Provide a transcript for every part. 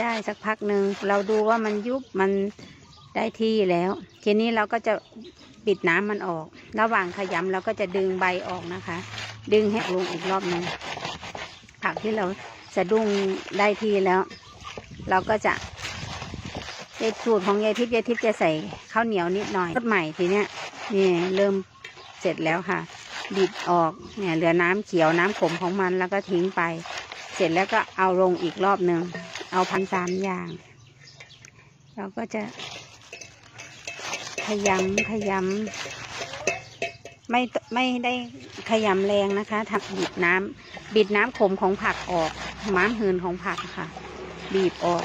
ได้สักพักหนึ่งเราดูว่ามันยุบมันได้ที่แล้ว ทีนี้เราก็จะปิดน้ำมันออก ระหว่างขยำเราก็จะดึงใบออกนะคะ ดึงให้ลงอีกรอบหนึ่งผักที่เราสะดุ้งได้ที่แล้ว เราก็จะในสูตรของยายทิพย์ยายทิพย์จะใส่ข้าวเหนียวนิดหน่อยรสใหม่ทีเนี้ยนี่เริ่มเสร็จแล้วค่ะ บิดออกเนี่ยเหลือน้ำเขียวน้ำขมของมันแล้วก็ทิ้งไป เสร็จแล้วก็เอาลงอีกรอบหนึ่ง เอาพันสามอย่าง เราก็จะ ขยำขยำไม่ไม่ได้ขยำแรงนะคะทำบิดน้ำบิดน้ำขมของผักออกม้ามหืนของผักค่ะ บีบออก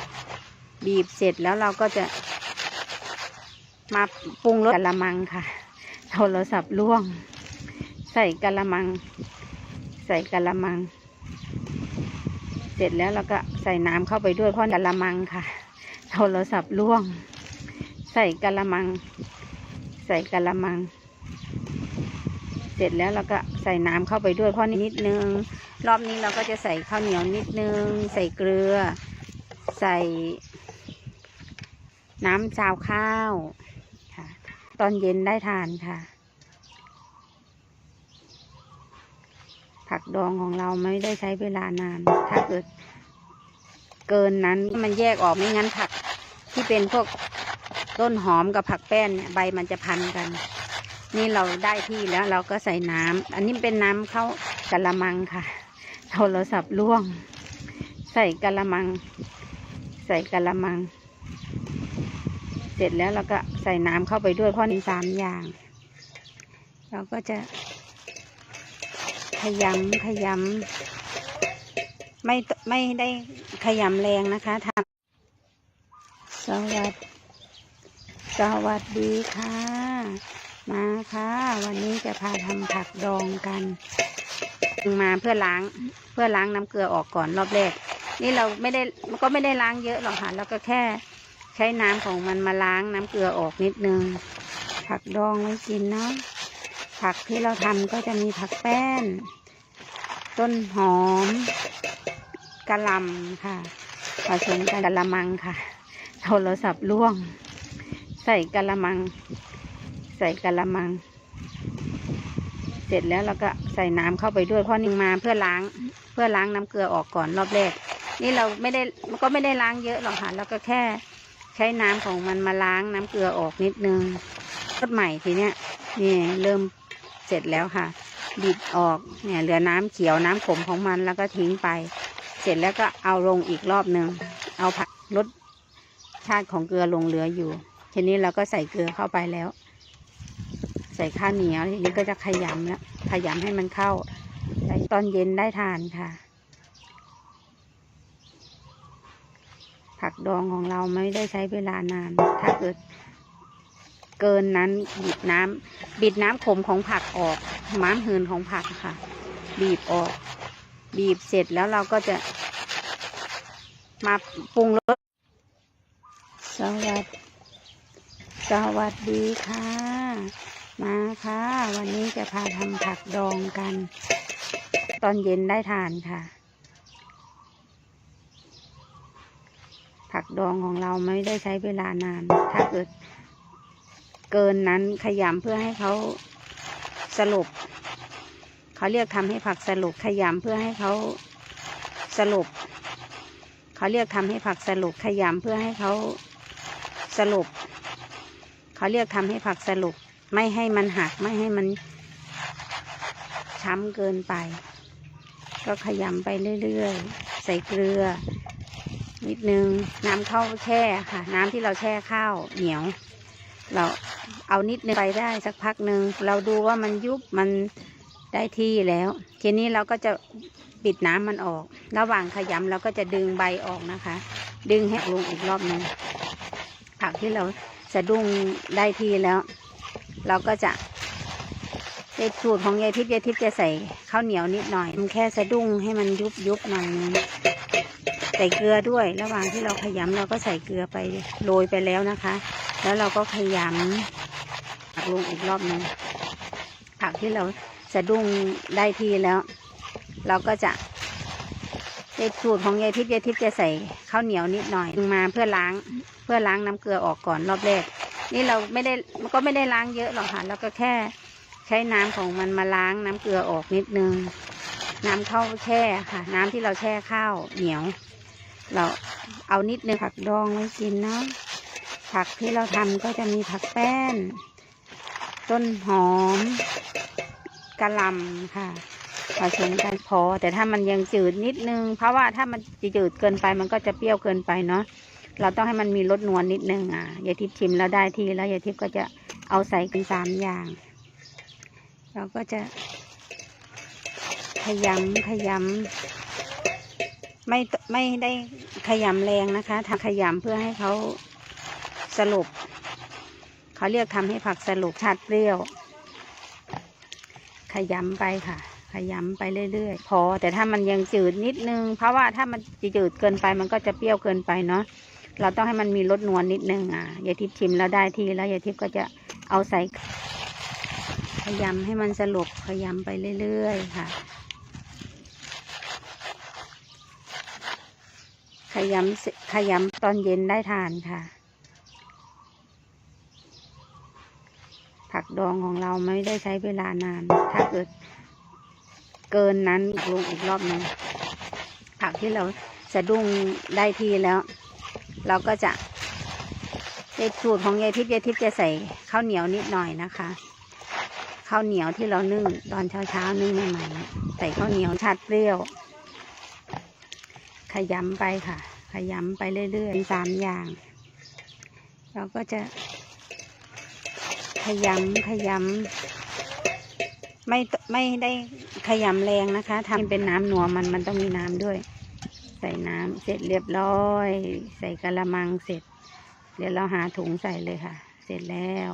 บีบเสร็จแล้วเราก็จะ มาปรุงรสกะละมังค่ะโทรศัพท์ล่วง ใส่กะละมัง ใส่กะละมัง เสร็จแล้วเราก็ใส่น้ำเข้าไปด้วยเพราะกะละมังค่ะโทรศัพท์ล่วง ใส่กะละมัง ใส่กะละมัง เสร็จแล้วเราก็ใส่น้ำเข้าไปด้วยเพราะนิดนึง รอบนี้เราก็จะใส่ข้าวเหนียวนิดนึง ใส่เกลือ ใส่น้ำจาวข้าวค่ะ ตอนเย็นได้ทานค่ะ ผัก ดองของเราไม่ได้ใช้เวลานาน ถ้าเกิดเกินนั้นมันแยกออกไม่งั้นผักที่เป็นพวกต้นหอมกับผักแป้นเนี่ยใบมันจะพันกัน นี่เราได้ที่แล้วเราก็ใส่น้ำอันนี้เป็นน้ำเข้ากะละมังค่ะโทรศัพท์ล่วง ใส่กะละมัง ใส่กะละมัง เสร็จแล้วเราก็ใส่น้ำเข้าไปด้วยเพราะมีสามอย่าง เราก็จะ ขยำขยำไม่ไม่ได้ขยำแรงนะคะทำสวัสดสวัสดีค่ะ มาค่ะ วันนี้จะพาทำผักดองกันมาเพื่อล้างเพื่อล้างน้ำเกลือออกก่อนรอบแรก นี่เราไม่ได้ก็ไม่ได้ล้างเยอะหรอกค่ะเราก็แค่ใช้น้ำของมันมาล้างน้ำเกลือออกนิดนึงผักดองไว้กินเนาะ ผักที่เราทำก็จะมีผักแป้น ต้นหอมกะหล่ำค่ะ ผสมกันกะละมังค่ะ โทรศัพท์ล่วง ใส่กะละมัง ใส่กะละมัง เสร็จแล้วเราก็ใส่น้ำเข้าไปด้วยเพราะนึ่งมาเพื่อล้าง เพื่อล้างน้ำเกลือออกก่อนรอบแรก นี่เราไม่ได้ก็ไม่ได้ล้างเยอะหรอกค่ะเราก็แค่ใช้น้ำของมันมาล้างน้ำเกลือออกนิดนึงรสใหม่ทีเนี้ยนี่เริ่ม เสร็จแล้วค่ะ บิดออกเนี่ยเหลือน้ำเขียวน้ำขมของมันแล้วก็ทิ้งไป เสร็จแล้วก็เอาลงอีกรอบหนึ่งเอาผักลดชาติของเกลือลงเหลืออยู่ ทีนี้เราก็ใส่เกลือเข้าไปแล้ว ใส่ข้าวเหนียวทีนี้ก็จะขยำแล้วขยำให้มันเข้าใส่ตอนเย็นได้ทานค่ะ ผักดองของเราไม่ได้ใช้เวลานานถ้าเกิด เกินนั้นบิดน้ำบิดน้ำขมของผักออกม้ามหืนของผักค่ะ บีบออก บีบเสร็จแล้วเราก็จะ มาปรุงรสสวัสดีสวัสดีค่ะ มาค่ะ วันนี้จะพาทำผักดองกัน ตอนเย็นได้ทานค่ะผักดองของเราไม่ได้ใช้เวลานาน ถ้าเกิด เกินนั้นขยำเพื่อให้เขาสลบเขาเรียกทำให้ผักสลบขยำเพื่อให้เขาสลบเขาเรียกทำให้ผักสลบขยำเพื่อให้เขาสลบเขาเรียกทำให้ผักสลบไม่ให้มันหักไม่ให้มันช้ำเกินไป ก็ขยำไปเรื่อยๆ ใส่เกลือ นิดนึง น้ำข้าวแช่ค่ะ น้ำที่เราแช่ข้าวเหนียว เราเอานิดนึงไปได้สักพักหนึ่งเราดูว่ามันยุบมันได้ที่แล้ว ทีนี้เราก็จะปิดน้ำมันออก ระหว่างขยำเราก็จะดึงใบออกนะคะ ดึงให้ลงอีกรอบหนึ่งผักที่เราสะดุ้งได้ที่แล้ว เราก็จะในสูตรของยายทิพย์ยายทิพย์จะใส่ข้าวเหนียวนิดหน่อย มันแค่สะดุ้งให้มันยุบยุบหน่อยนึงใส่เกลือด้วย ระหว่างที่เราขยำเราก็ใส่เกลือไปโรยไปแล้วนะคะ แล้วเราก็ขยำผักลงอีกรอบหนึ่งผักที่เราสะดุ้งได้ที่แล้ว เราก็จะในสูตรของยายทิพย์ยายทิพย์จะใส่ข้าวเหนียวนิดหน่อยมาเพื่อล้างเพื่อล้างน้ำเกลือออกก่อนรอบแรก นี่เราไม่ได้มันก็ไม่ได้ล้างเยอะหรอกค่ะแล้วก็แค่ใช้น้ำของมันมาล้างน้ำเกลือออกนิดนึง น้ำข้าวแช่ค่ะ น้ำที่เราแช่ข้าวเหนียว เราเอานิดนึงผักดองไว้กินเนาะ ผักที่เราทำก็จะมีผักแป้น ต้นหอมกะหล่ำค่ะผสมกันพอ แต่ถ้ามันยังจืดนิดนึง เพราะว่าถ้ามันจืดเกินไปมันก็จะเปรี้ยวเกินไปเนาะเราต้องให้มันมีรสนวลนิดนึงอะยายทิพย์ชิมแล้วได้ที่แล้วยายทิพย์ก็จะเอาใส่เป็นสามอย่าง เราก็จะ ขยำขยำไม่ไม่ได้ขยำแรงนะคะทำขยำเพื่อให้เขา สลบเขาเรียกทำให้ผักสลบชาติเปรี้ยว ขยำไปค่ะ ขยำไปเรื่อยๆ พอ แต่ถ้ามันยังจืดนิดนึง เพราะว่าถ้ามันจืดเกินไปมันก็จะเปรี้ยวเกินไปเนาะเราต้องให้มันมีรสนวลนิดนึงอะยายทิพย์ชิมแล้วได้ที่แล้วยายทิพย์ก็จะเอาใส่ ขยำให้มันสลบขยำไปเรื่อยๆค่ะ ขยำขยำตอนเย็นได้ทานค่ะ ผัก ดองของเราไม่ได้ใช้เวลานาน ถ้าเกิดเกินนั้นลงอีกรอบหนึงผักที่เราสะดุ้งได้ทีแล้ว เราก็จะในสูตรของยายทิพย์ยายทิพย์จะใส่ข้าวเหนียวนิดหน่อยนะคะข้าวเหนียวที่เรานึ่งตอนเช้าเช้านึ่งใหม่ๆใส่ข้าวเหนียวชาติเปรี้ยว ขยำไปค่ะ ขยำไปเรื่อยๆสามอย่าง เราก็จะ ยำขยำไม่ไม่ได้ขยำแรงนะคะทำเป็นน้ำนัวมันมันต้องมีน้ำด้วย ใส่น้ำเสร็จเรียบร้อย ใส่กระมังเสร็จ เดี๋ยวเราหาถุงใส่เลยค่ะ เสร็จแล้ว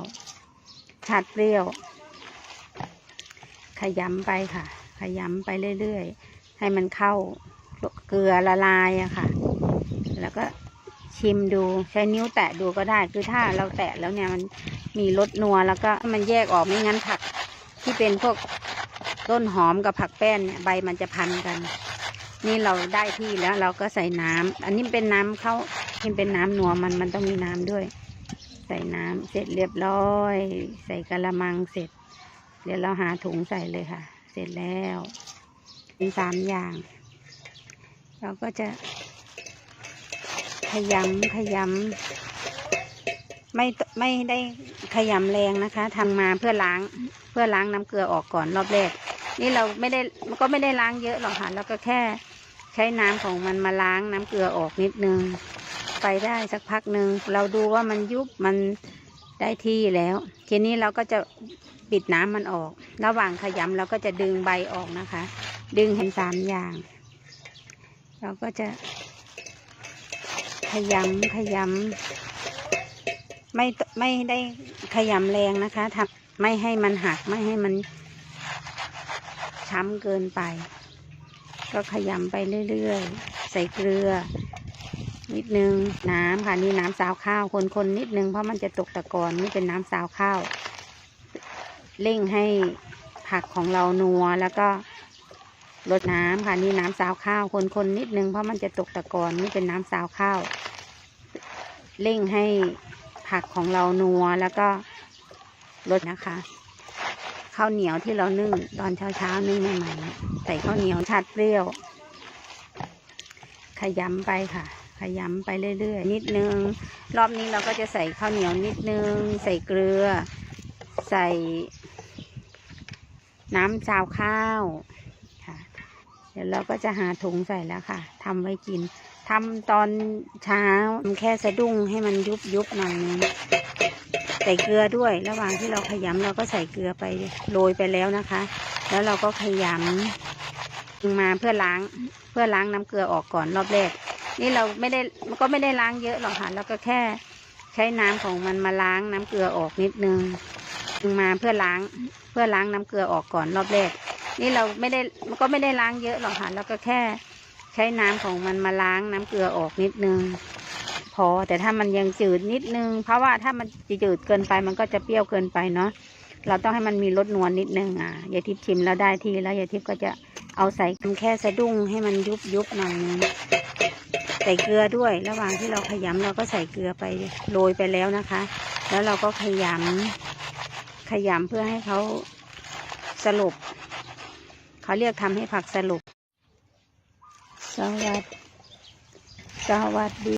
ชาติเปรี้ยว ขยำไปค่ะ ขยำไปเรื่อยๆ ให้มันเข้าเกลือละลายอะค่ะ แล้วก็ชิมดูใช้นิ้วแตะดูก็ได้ คือถ้าเราแตะแล้วเนี่ยมัน มีรสนัวแล้วก็มันแยกออกไม่งั้นผักที่เป็นพวกต้นหอมกับผักแป้นเนี่ยใบมันจะพันกัน นี่เราได้ที่แล้วเราก็ใส่น้ำอันนี้เป็นน้ำเขาที่เป็นน้ำนัวมันมันต้องมีน้ำด้วย ใส่น้ำเสร็จเรียบร้อย ใส่กระมังเสร็จ เดี๋ยวเราหาถุงใส่เลยค่ะ เสร็จแล้วเป็นสามอย่าง เราก็จะขยำขยำ ไม่ไม่ได้ขยำแรงนะคะทำมาเพื่อล้างเพื่อล้างน้ำเกลือออกก่อนรอบแรก นี่เราไม่ได้มันก็ไม่ได้ล้างเยอะหรอกค่ะแล้วก็แค่ใช้น้ำของมันมาล้างน้ำเกลือออกนิดนึง ไปได้สักพักหนึ่งเราดูว่ามันยุบมันได้ที่แล้ว ทีนี้เราก็จะปิดน้ำมันออก ระหว่างขยำเราก็จะดึงใบออกนะคะ ดึงเห็นสามอย่าง เราก็จะขยำขยำ ไม่ไม่ได้ขยำแรงนะคะทำไม่ให้มันหักไม่ให้มันช้ำเกินไป ก็ขยำไปเรื่อยๆ ใส่เกลือ นิดนึงน้ำค่ะนี่น้ำสาวข้าวคนๆนิดนึงเพราะมันจะตกตะกอนนี่เป็นน้ำสาวข้าวเร่งให้ผักของเรานัวแล้วก็ลดน้ำค่ะนี่น้ำสาวข้าวคนๆนิดนึงเพราะมันจะตกตะกอนนี่เป็นน้ำสาวข้าวเร่งให้ ผักของเรานัวแล้วก็ลดนะคะข้าวเหนียวที่เรานึ่งตอนเช้าเช้านึ่งใหม่ๆใส่ข้าวเหนียวชาติเปรี้ยว ขยำไปค่ะ ขยำไปเรื่อยๆนิดนึง รอบนี้เราก็จะใส่ข้าวเหนียวนิดนึง ใส่เกลือ ใส่ น้ำจาวข้าวค่ะ เดี๋ยวเราก็จะหาถุงใส่แล้วค่ะทำไว้กิน ทำตอนเช้าแค่สะดุ้งให้มันยุบยุบหน่อยนึงใส่เกลือด้วย ระหว่างที่เราขยำเราก็ใส่เกลือไปโรยไปแล้วนะคะ แล้วเราก็ขยำมาเพื่อล้างเพื่อล้างน้ำเกลือออกก่อนรอบแรก นี่เราไม่ได้มันก็ไม่ได้ล้างเยอะหรอกค่ะแล้วก็แค่ใช้น้ำของมันมาล้างน้ำเกลือออกนิดนึงมาเพื่อล้างเพื่อล้างน้ำเกลือออกก่อนรอบแรก นี่เราไม่ได้มันก็ไม่ได้ล้างเยอะหรอกค่ะแล้วก็แค่ ใช้น้ำของมันมาล้างน้ำเกลือออกนิดนึง พอแต่ถ้ามันยังจืดนิดนึง เพราะว่าถ้ามันจืดเกินไปมันก็จะเปรี้ยวเกินไปเนาะเราต้องให้มันมีรสนวลนิดนึงอะยายทิพย์ชิมแล้วได้ที่แล้วยายทิพย์ก็จะเอาใส่แค่สะดุ้งให้มันยุบยุบหน่อยนึงใส่เกลือด้วย ระหว่างที่เราขยำเราก็ใส่เกลือไปโรยไปแล้วนะคะ แล้วเราก็ขยำขยำเพื่อให้เขาสลบเขาเรียกทำให้ผักสลบ สวัสดีสวัสดี